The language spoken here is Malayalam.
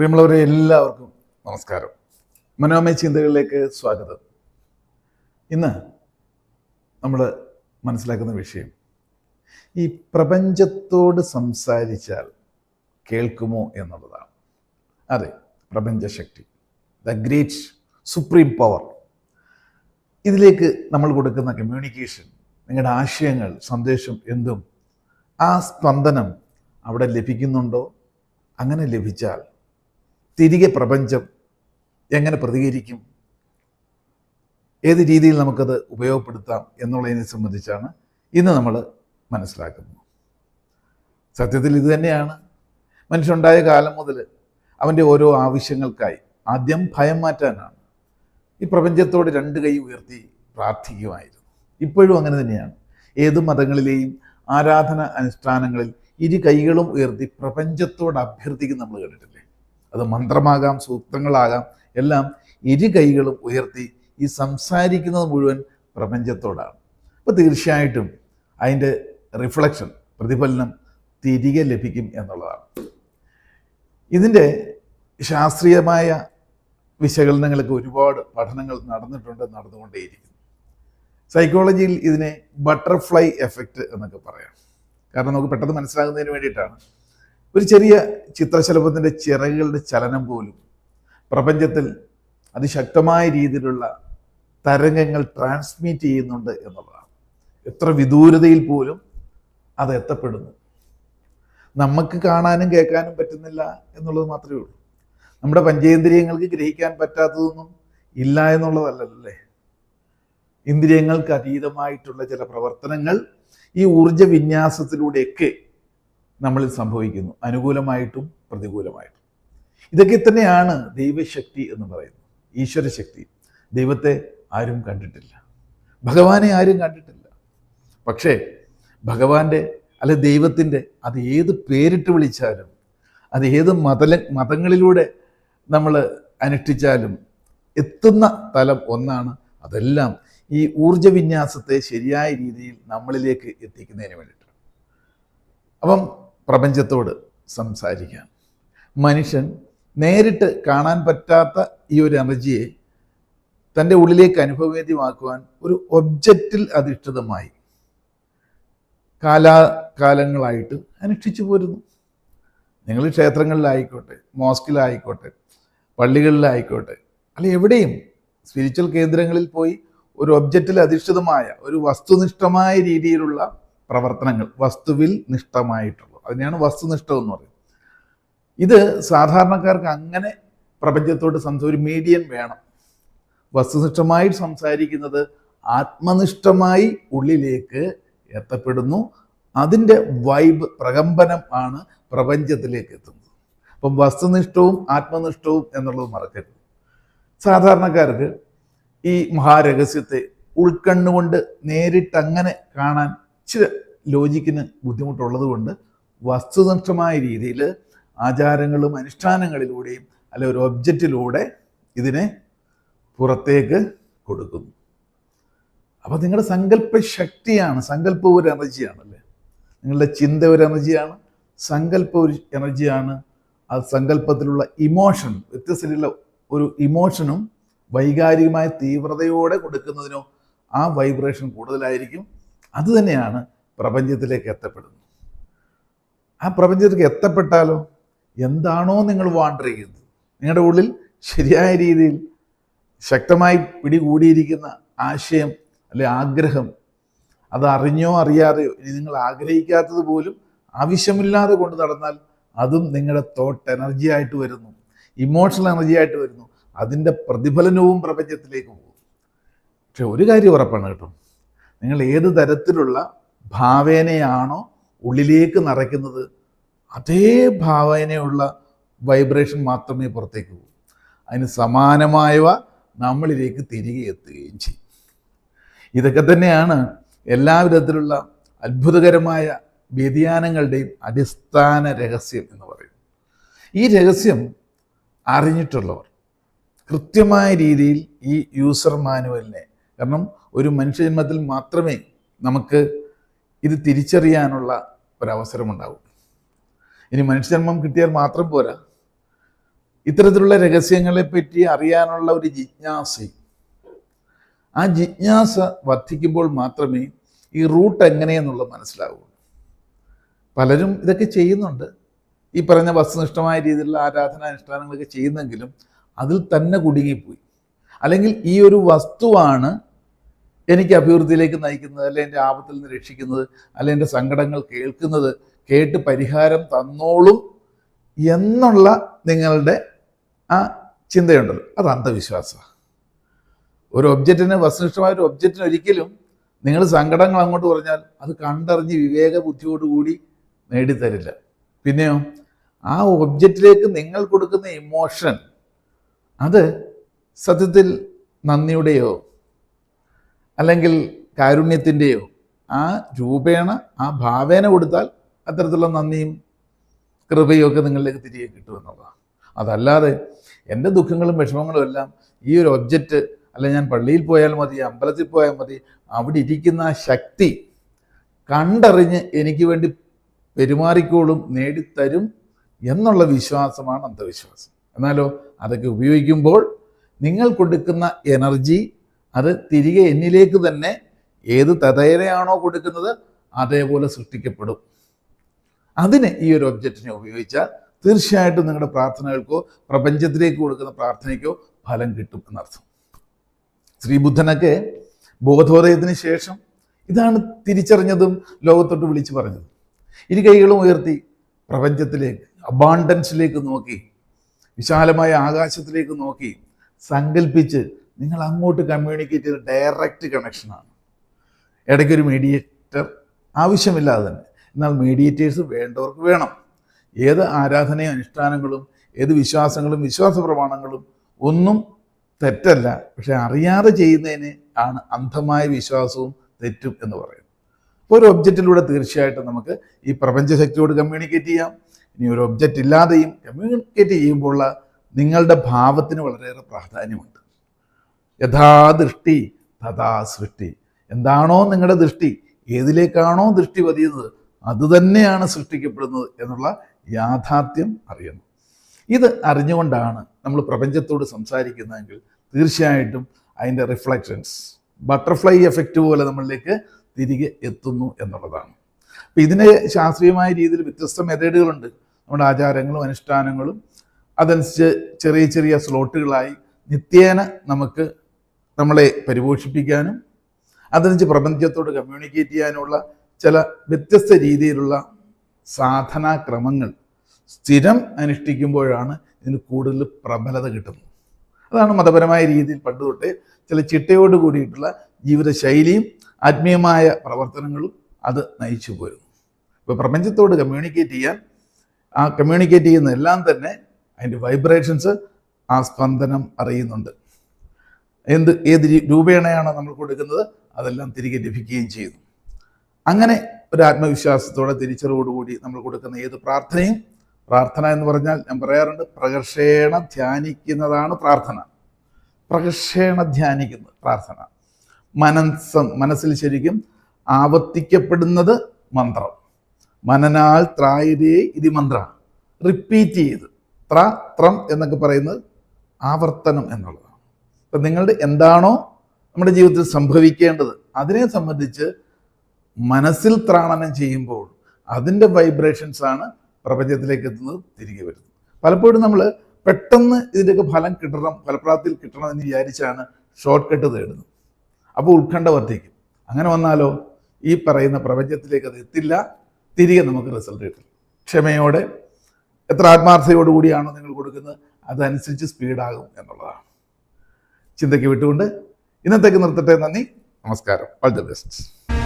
പ്രിയമുള്ളവരെ എല്ലാവർക്കും നമസ്കാരം. മനോമയ ചിന്തകളിലേക്ക് സ്വാഗതം. ഇന്ന് നമ്മൾ മനസ്സിലാക്കുന്ന വിഷയം ഈ പ്രപഞ്ചത്തോട് സംസാരിച്ചാൽ കേൾക്കുമോ എന്നുള്ളതാണ്. അതെ പ്രപഞ്ചശക്തി ദ ഗ്രേറ്റ് സുപ്രീം പവർ ഇതിലേക്ക് നമ്മൾ കൊടുക്കുന്ന കമ്മ്യൂണിക്കേഷൻ നിങ്ങളുടെ ആശയങ്ങൾ സന്ദേശം എന്തും ആ സ്പന്ദനം അവിടെ ലഭിക്കുന്നുണ്ടോ? അങ്ങനെ ലഭിച്ചാൽ തിരികെ പ്രപഞ്ചം എങ്ങനെ പ്രതികരിക്കും? ഏത് രീതിയിൽ നമുക്കത് ഉപയോഗപ്പെടുത്താം എന്നുള്ളതിനെ സംബന്ധിച്ചാണ് ഇന്ന് നമ്മൾ മനസ്സിലാക്കുന്നത്. സത്യത്തിൽ ഇത് തന്നെയാണ്. മനുഷ്യനുണ്ടായ കാലം മുതൽ അവന്റെ ഓരോ ആവശ്യങ്ങൾക്കായി ആദ്യം ഭയം മാറ്റാനാണ്. ഈ പ്രപഞ്ചത്തോട് രണ്ട് കൈ ഉയർത്തി പ്രാർത്ഥിക്കുമായിരുന്നു. ഇപ്പോഴും അങ്ങനെ തന്നെയാണ്. ഏത് മതങ്ങളിലെയും ആരാധന അനുഷ്ഠാനങ്ങളിൽ ഇരു കൈകളും ഉയർത്തി പ്രപഞ്ചത്തോട് അഭ്യർത്ഥിക്കും നമ്മൾ കേട്ടിട്ടില്ലേ അത് മന്ത്രമാകാം സൂക്തങ്ങളാകാം എല്ലാം ഇരു കൈകളും ഉയർത്തി ഈ സംസാരിക്കുന്നത് മുഴുവൻ പ്രപഞ്ചത്തോടാണ്. അപ്പോൾ തീർച്ചയായിട്ടും അതിന്റെ റിഫ്ലക്ഷൻ പ്രതിഫലനം തിരികെ ലഭിക്കും എന്നുള്ളതാണ്. ഇതിന്റെ ശാസ്ത്രീയമായ വിശകലനങ്ങൾക്ക് ഒരുപാട് പഠനങ്ങൾ നടന്നിട്ടുണ്ട് നടന്നുകൊണ്ടേയിരിക്കുന്നു. സൈക്കോളജിയിൽ ഇതിനെ ബട്ടർഫ്ലൈ എഫക്റ്റ് എന്നൊക്കെ പറയാം. കാരണം നമുക്ക് പെട്ടെന്ന് മനസ്സിലാകുന്നതിന് വേണ്ടിയിട്ടാണ്. ഒരു ചെറിയ ചിത്രശലഭത്തിന്റെ ചിറകുകളുടെ ചലനം പോലും പ്രപഞ്ചത്തിൽ അതിശക്തമായ രീതിയിലുള്ള തരംഗങ്ങൾ ട്രാൻസ്മിറ്റ് ചെയ്യുന്നുണ്ട് എന്നുള്ളതാണ്. എത്ര വിദൂരതയിൽ പോലും അത് എത്തപ്പെടുന്നു. നമുക്ക് കാണാനും കേൾക്കാനും പറ്റുന്നില്ല എന്നുള്ളത് മാത്രമേ ഉള്ളൂ. നമ്മുടെ പഞ്ചേന്ദ്രിയങ്ങൾക്ക് ഗ്രഹിക്കാൻ പറ്റാത്തതൊന്നും ഇല്ല എന്നുള്ളതല്ലല്ലേ? ഇന്ദ്രിയങ്ങൾക്ക് അതീതമായിട്ടുള്ള ചില പ്രവർത്തനങ്ങൾ ഈ ഊർജ വിന്യാസത്തിലൂടെയൊക്കെ നമ്മളിൽ സംഭവിക്കുന്നു. അനുകൂലമായിട്ടും പ്രതികൂലമായിട്ടും. ഇതൊക്കെ തന്നെയാണ് ദൈവശക്തി എന്ന് പറയുന്നത്. ഈശ്വരശക്തി. ദൈവത്തെ ആരും കണ്ടിട്ടില്ല. ഭഗവാനെ ആരും കണ്ടിട്ടില്ല. പക്ഷേ ഭഗവാന്റെ അല്ലെ ദൈവത്തിന്റെ അത് ഏത് പേരിട്ട് വിളിച്ചാലും അത് ഏത് മത മതങ്ങളിലൂടെ നമ്മൾ അനുഷ്ഠിച്ചാലും എത്തുന്ന തലം ഒന്നാണ് അതെല്ലാം ഈ ഊർജ വിന്യാസത്തെ ശരിയായ രീതിയിൽ നമ്മളിലേക്ക് എത്തിക്കുന്നതിന് വേണ്ടിയിട്ട്. അപ്പം പ്രപഞ്ചത്തോട് സംസാരിക്കാം. മനുഷ്യൻ നേരിട്ട് കാണാൻ പറ്റാത്ത ഈ ഒരു എനർജിയെ തന്റെ ഉള്ളിലേക്ക് അനുഭവവേദ്യമാക്കുവാൻ ഒരു ഒബ്ജക്റ്റിൽ അധിഷ്ഠിതമായി കാലാകാലങ്ങളായിട്ട് അനുഷ്ഠിച്ചു പോരുന്നു. നിങ്ങൾ ക്ഷേത്രങ്ങളിലായിക്കോട്ടെ മോസ്കിലായിക്കോട്ടെ പള്ളികളിലായിക്കോട്ടെ അല്ല എവിടെയും സ്പിരിച്വൽ കേന്ദ്രങ്ങളിൽ പോയി ഒരു ഒബ്ജക്റ്റിൽ അധിഷ്ഠിതമായ ഒരു വസ്തുനിഷ്ഠമായ രീതിയിലുള്ള പ്രവർത്തനങ്ങൾ വസ്തുവിൽ നിഷ്ഠമായിട്ടുള്ളൂ അതിനെയാണ് വസ്തുനിഷ്ഠം എന്ന് പറയുന്നത്. ഇത് സാധാരണക്കാർക്ക് അങ്ങനെ പ്രപഞ്ചത്തോട് സംസാ ഒരു മീഡിയൻ വേണം. വസ്തുനിഷ്ഠമായി സംസാരിക്കുന്നത് ആത്മനിഷ്ഠമായി ഉള്ളിലേക്ക് എത്തപ്പെടുന്നു. അതിന്റെ വൈബ് പ്രകമ്പനം ആണ് പ്രപഞ്ചത്തിലേക്ക് എത്തുന്നത്. അപ്പം വസ്തുനിഷ്ഠവും ആത്മനിഷ്ഠവും എന്നുള്ളത് മറക്കരുത്. സാധാരണക്കാർക്ക് ഈ മഹാരഹസ്യത്തെ ഉൾക്കണ്ണുകൊണ്ട് നേരിട്ട് അങ്ങനെ കാണാൻ ഇച്ചിരി ലോജിക്കിന് ബുദ്ധിമുട്ടുള്ളത് കൊണ്ട് വസ്തുനിഷ്ഠമായ രീതിയിൽ ആചാരങ്ങളും അനുഷ്ഠാനങ്ങളിലൂടെയും അല്ലെ ഒരു ഒബ്ജക്റ്റിലൂടെ ഇതിനെ പുറത്തേക്ക് കൊടുക്കുന്നു. അപ്പോൾ നിങ്ങളുടെ സങ്കല്പ ശക്തിയാണ് സങ്കല്പ ഒരു എനർജിയാണല്ലേ നിങ്ങളുടെ ചിന്ത ഒരു എനർജിയാണ് സങ്കല്പ ഒരു എനർജിയാണ് ആ സങ്കല്പത്തിലുള്ള ഇമോഷൻ വ്യത്യസ്തത്തിലുള്ള ഒരു ഇമോഷനും വൈകാരികമായ തീവ്രതയോടെ കൊടുക്കുന്നതിനോ ആ വൈബ്രേഷൻ കൂടുതലായിരിക്കും. അതുതന്നെയാണ് പ്രപഞ്ചത്തിലേക്ക് എത്തപ്പെടുന്നത്. ആ പ്രപഞ്ചത്തിലേക്ക് എത്തപ്പെട്ടാലോ? എന്താണോ നിങ്ങൾ വാണ്ടർ ചെയ്യുന്നത് നിങ്ങളുടെ ഉള്ളിൽ ശരിയായ രീതിയിൽ ശക്തമായി പിടികൂടിയിരിക്കുന്ന ആശയം അല്ലെ ആഗ്രഹം അത് അറിഞ്ഞോ അറിയാതെയോ ഇനി നിങ്ങൾ ആഗ്രഹിക്കാത്തത് പോലും ആവശ്യമില്ലാതെ കൊണ്ട് നടന്നാൽ അതും നിങ്ങളുടെ തോട്ട് എനർജി ആയിട്ട് വരുന്നു. ഇമോഷണൽ എനർജി ആയിട്ട് വരുന്നു. അതിന്റെ പ്രതിഫലനവും പ്രപഞ്ചത്തിലേക്ക് പോകും. പക്ഷെ ഒരു കാര്യം ഉറപ്പാണ് കേട്ടോ. നിങ്ങൾ ഏത് തരത്തിലുള്ള ഭാവേനയാണോ ഉള്ളിലേക്ക് നിറയ്ക്കുന്നത് അതേ ഭാവനയുള്ള വൈബ്രേഷൻ മാത്രമേ പുറത്തേക്ക് പോകൂ. അതിന് സമാനമായവ നമ്മളിലേക്ക് തിരികെ എത്തുകയും ചെയ്യും. ഇതൊക്കെ തന്നെയാണ് എല്ലാവിധത്തിലുള്ള അത്ഭുതകരമായ വ്യതിയാനങ്ങളുടെയും അടിസ്ഥാന രഹസ്യം എന്ന് പറയുന്നത്. ഈ രഹസ്യം അറിഞ്ഞിട്ടുള്ളവർ കൃത്യമായ രീതിയിൽ ഈ യൂസർ മാനുവലിനെ കാരണം ഒരു മനുഷ്യജന്മത്തിൽ മാത്രമേ നമുക്ക് ഇത് തിരിച്ചറിയാനുള്ള ഒരവസരമുണ്ടാവും ഇനി മനുഷ്യജന്മം കിട്ടിയാൽ മാത്രം പോരാ. ഇത്തരത്തിലുള്ള രഹസ്യങ്ങളെ പറ്റി അറിയാനുള്ള ഒരു ജിജ്ഞാസയും. ആ ജിജ്ഞാസ വർദ്ധിക്കുമ്പോൾ മാത്രമേ ഈ റൂട്ട് എങ്ങനെയെന്നുള്ളത് മനസ്സിലാവുള്ളൂ. പലരും ഇതൊക്കെ ചെയ്യുന്നുണ്ട്. ഈ പറഞ്ഞ വസ്തുനിഷ്ഠമായ രീതിയിലുള്ള ആരാധന ആരാധനാനുഷ്ഠാനങ്ങളൊക്കെ ചെയ്യുന്നെങ്കിലും അതിൽ തന്നെ കുടുങ്ങിപ്പോയി. അല്ലെങ്കിൽ ഈ ഒരു വസ്തുവാണ് എനിക്ക് അഭിവൃദ്ധിയിലേക്ക് നയിക്കുന്നത് അല്ലെ എന്റെ ആപത്തിൽ നിന്ന് രക്ഷിക്കുന്നത് അല്ലെ എന്റെ സങ്കടങ്ങൾ കേൾക്കുന്നത് കേട്ട് പരിഹാരം തന്നോളും എന്നുള്ള നിങ്ങളുടെ ആ ചിന്തയുണ്ടല്ലോ. അത് അന്ധവിശ്വാസമാണ്. ഒരു ഒബ്ജക്റ്റിന് വസ്തുനിഷ്ഠമായ ഒരു ഒബ്ജക്റ്റിന് ഒരിക്കലും നിങ്ങൾ സങ്കടങ്ങൾ അങ്ങോട്ട് പറഞ്ഞാൽ അത് കണ്ടറിഞ്ഞ് വിവേക ബുദ്ധിയോടുകൂടി നേടിത്തരില്ല. പിന്നെയോ ആ ഒബ്ജക്റ്റിലേക്ക് നിങ്ങൾ കൊടുക്കുന്ന ഇമോഷൻ അത് സത്യത്തിൽ നന്ദിയുടെയോ അല്ലെങ്കിൽ കാരുണ്യത്തിന്റെയോ ആ രൂപേണ ആ ഭാവേന കൊടുത്താൽ അത്തരത്തിലുള്ള നന്ദിയും കൃപയും ഒക്കെ നിങ്ങളിലേക്ക് തിരികെ കിട്ടുമെന്നുള്ളതാണ് അതല്ലാതെ എന്റെ ദുഃഖങ്ങളും വിഷമങ്ങളും എല്ലാം ഈ ഒരു ഒബ്ജക്റ്റ് അല്ല ഞാൻ പള്ളിയിൽ പോയാൽ മതി അമ്പലത്തിൽ പോയാൽ മതി അവിടെ ഇരിക്കുന്ന ശക്തി കണ്ടറിഞ്ഞ് എനിക്ക് വേണ്ടി പെരുമാറിക്കോളും നേടിത്തരും എന്നുള്ള വിശ്വാസമാണ് അന്ധവിശ്വാസം. എന്നാലോ അതൊക്കെ ഉപയോഗിക്കുമ്പോൾ നിങ്ങൾ കൊടുക്കുന്ന എനർജി അത് തിരികെ എന്നിലേക്ക് തന്നെ ഏത് തതയനയാണോ കൊടുക്കുന്നത് അതേപോലെ സൃഷ്ടിക്കപ്പെടും. അതിന് ഈ ഒരു ഒബ്ജക്റ്റിനെ ഉപയോഗിച്ചാൽ തീർച്ചയായിട്ടും നിങ്ങളുടെ പ്രാർത്ഥനകൾക്കോ പ്രപഞ്ചത്തിലേക്ക് കൊടുക്കുന്ന പ്രാർത്ഥനയ്ക്കോ ഫലം കിട്ടും എന്നർത്ഥം. ശ്രീബുദ്ധനൊക്കെ ബോധോദയത്തിന് ശേഷം ഇതാണ് തിരിച്ചറിഞ്ഞതും ലോകത്തോട്ട് വിളിച്ചു പറഞ്ഞത്. ഇരു കൈകളും ഉയർത്തി പ്രപഞ്ചത്തിലേക്ക് അബാണ്ടൻസിലേക്ക് നോക്കി വിശാലമായ ആകാശത്തിലേക്ക് നോക്കി സങ്കല്പിച്ച് നിങ്ങൾ അങ്ങോട്ട് കമ്മ്യൂണിക്കേറ്റ് ചെയ്ത ഡയറക്റ്റ് കണക്ഷനാണ് ഇടയ്ക്കൊരു മീഡിയേറ്റർ ആവശ്യമില്ലാതെ തന്നെ എന്നാൽ മീഡിയേറ്റേഴ്സ് വേണ്ടവർക്ക് വേണം. ഏത് ആരാധനയും അനുഷ്ഠാനങ്ങളും ഏത് വിശ്വാസങ്ങളും വിശ്വാസ പ്രമാണങ്ങളും ഒന്നും തെറ്റല്ല. പക്ഷെ അറിയാതെ ചെയ്യുന്നതിന് ആണ് അന്ധമായ വിശ്വാസവും തെറ്റും എന്ന് പറയുന്നത്. ഒരു ഒബ്ജക്റ്റിലൂടെ തീർച്ചയായിട്ടും നമുക്ക് ഈ പ്രപഞ്ചശക്തിയോട് കമ്മ്യൂണിക്കേറ്റ് ചെയ്യാം. ഇനി ഒരു ഒബ്ജക്റ്റ് ഇല്ലാതെയും കമ്മ്യൂണിക്കേറ്റ് ചെയ്യുമ്പോഴുള്ള നിങ്ങളുടെ ഭാവത്തിന് വളരെയേറെ പ്രാധാന്യമുണ്ട്. യഥാദൃഷ്ടി തഥാ സൃഷ്ടി എന്താണോ നിങ്ങളുടെ ദൃഷ്ടി ഏതിലേക്കാണോ ദൃഷ്ടി പതിയുന്നത് അതുതന്നെയാണ് സൃഷ്ടിക്കപ്പെടുന്നത് എന്നുള്ള യാഥാർത്ഥ്യം അറിയണം. ഇത് അറിഞ്ഞുകൊണ്ടാണ് നമ്മൾ പ്രപഞ്ചത്തോട് സംസാരിക്കുന്നതെങ്കിൽ തീർച്ചയായിട്ടും അതിന്റെ റിഫ്ലക്ഷൻസ് ബട്ടർഫ്ലൈ എഫക്റ്റ് പോലെ നമ്മളിലേക്ക് തിരികെ എത്തുന്നു എന്നുള്ളതാണ്. അപ്പം ഇതിന് ശാസ്ത്രീയമായ രീതിയിൽ വ്യത്യസ്ത മെത്തേഡുകളുണ്ട്. നമ്മുടെ ആചാരങ്ങളും അനുഷ്ഠാനങ്ങളും അതനുസരിച്ച് ചെറിയ ചെറിയ സ്ലോട്ടുകളായി നിത്യേന നമുക്ക് നമ്മളെ പരിപോഷിപ്പിക്കാനും അതനുസരിച്ച് പ്രപഞ്ചത്തോട് കമ്മ്യൂണിക്കേറ്റ് ചെയ്യാനുള്ള ചില വ്യത്യസ്ത രീതിയിലുള്ള സാധനാക്രമങ്ങൾ സ്ഥിരം അനുഷ്ഠിക്കുമ്പോഴാണ് ഇതിന് കൂടുതൽ പ്രബലത കിട്ടുന്നത്. അതാണ് മതപരമായ രീതിയിൽ പണ്ട് തൊട്ടേ ചില ചിട്ടയോട് കൂടിയിട്ടുള്ള ജീവിതശൈലിയും ആത്മീയമായ പ്രവർത്തനങ്ങളും അത് നയിച്ചു പോരുന്നു. ഇപ്പോൾ പ്രപഞ്ചത്തോട് കമ്മ്യൂണിക്കേറ്റ് ചെയ്യാൻ ആ കമ്മ്യൂണിക്കേറ്റ് ചെയ്യുന്ന എല്ലാം തന്നെ അതിന്റെ വൈബ്രേഷൻസ് ആ സ്പന്ദനം അറിയുന്നുണ്ട്. എന്ത് ഏത് രൂപേണയാണോ നമ്മൾ കൊടുക്കുന്നത് അതെല്ലാം തിരികെ ലഭിക്കുകയും ചെയ്യുന്നു. അങ്ങനെ ഒരു ആത്മവിശ്വാസത്തോടെ തിരിച്ചറിവോടുകൂടി നമ്മൾ കൊടുക്കുന്ന ഏത് പ്രാർത്ഥനയും പ്രാർത്ഥന എന്ന് പറഞ്ഞാൽ ഞാൻ പറയാറുണ്ട് പ്രകർഷേണ ധ്യാനിക്കുന്നതാണ് പ്രാർത്ഥന. പ്രകർഷേണ ധ്യാനിക്കുന്നത് പ്രാർത്ഥന. മനസ്സം മനസ്സിൽ ശരിക്കും ആവർത്തിക്കപ്പെടുന്നത് മന്ത്രം. മനനാൽ ത്രായരേ ഇതി മന്ത്ര. റിപ്പീറ്റ് ചെയ്ത്. ത്ര ത്രം എന്നൊക്കെ പറയുന്നത് ആവർത്തനം എന്നുള്ളതാണ്. അപ്പം നിങ്ങളുടെ എന്താണോ നമ്മുടെ ജീവിതത്തിൽ സംഭവിക്കേണ്ടത് അതിനെ സംബന്ധിച്ച് മനസ്സിൽ ത്രാണനം ചെയ്യുമ്പോൾ അതിന്റെ വൈബ്രേഷൻസ് ആണ് പ്രപഞ്ചത്തിലേക്ക് എത്തുന്നത് തിരികെ വരുന്നത്. പലപ്പോഴും നമ്മൾ പെട്ടെന്ന് ഇതിന്റെയൊക്കെ ഫലം കിട്ടണം ഫലപ്രാപ്തിയിൽ കിട്ടണം എന്ന് വിചാരിച്ചാണ് ഷോർട്ട് കട്ട് തേടുന്നത്. അപ്പോൾ ഉത്കണ്ഠ വർദ്ധിക്കും. അങ്ങനെ വന്നാലോ ഈ പറയുന്ന പ്രപഞ്ചത്തിലേക്ക് അത് എത്തില്ല തിരികെ നമുക്ക് റിസൾട്ട് കിട്ടും ക്ഷമയോടെ എത്ര ആത്മാർത്ഥതയോടുകൂടിയാണോ നിങ്ങൾ കൊടുക്കുന്നത് അതനുസരിച്ച് സ്പീഡാകും എന്നുള്ളതാണ്. ചിന്തയ്ക്ക് വിട്ടുകൊണ്ട് ഇന്നത്തേക്ക് നിർത്തട്ടെ നന്ദി നമസ്കാരം. All the best